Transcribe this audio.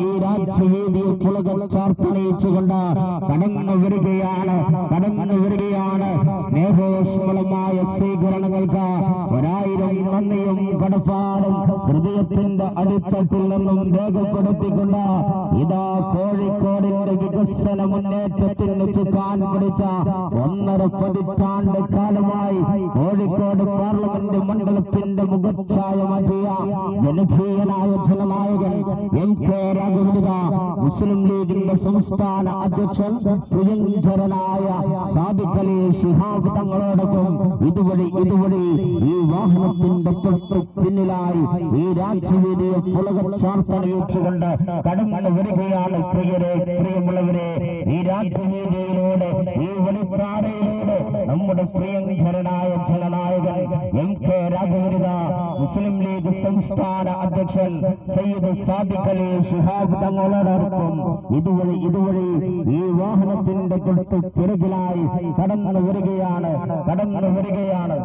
ഈ രാജ്യവേദിയെ പുളകം ചാർത്തണയിച്ചുകൊണ്ട് കടന്നു വരികയാണ് കടന്നു വരികയാണ്. സ്നേഹോഷ്മളമായ സ്വീകരണങ്ങൾക്ക് ഒരായിരം നന്ദിയും കടപ്പാടും ഹൃദയത്തിന്റെ അടിത്തട്ടിൽ നിന്നും രേഖപ്പെടുത്തിക്കൊണ്ട് ഇതാ കോഴിക്കോടിന്റെ വികസന മുന്നേറ്റത്തിന് ചുക്കാൻ പിടിച്ച ഒന്നര പതിറ്റാണ്ട് കാലമായി കോഴിക്കോട് പാർലമെന്റ് മണ്ഡലത്തിന്റെ എം മുസ്ലിം ലീഗിന്റെ സംസ്ഥാന അധ്യക്ഷൻ പ്രിയങ്കരനായ സാദിഖലി ശിഹാബ് തങ്ങളോടൊപ്പം ഇതുവഴി ഇതുവഴി ഈ വാഹനത്തിന്റെ തൊട്ട് പിന്നിലായി ഈ രാജ്യവേദിയെ പുലക ചാർത്തണയിച്ചുകൊണ്ട് കടന്നു വരികയാണ് പ്രിയരെ പ്രിയമുള്ളവരെ. ഈ രാജ്യവേദിയിലൂടെ ഈ വെളിപ്പാറയിലൂടെ നമ്മുടെ പ്രിയങ്കരനായ മുസ്ലിം ലീഗ് സംസ്ഥാന അധ്യക്ഷൻ സയ്യിദ് സാദിഖ് അലി ഷിഹാബ് തങ്ങളോടൊപ്പം ഇതുവഴി ഇതുവഴി ഈ വാഹനത്തിന്റെ തൊട്ട് പിറകിലായി കടന്നു വരികയാണ് കടന്നു വരികയാണ്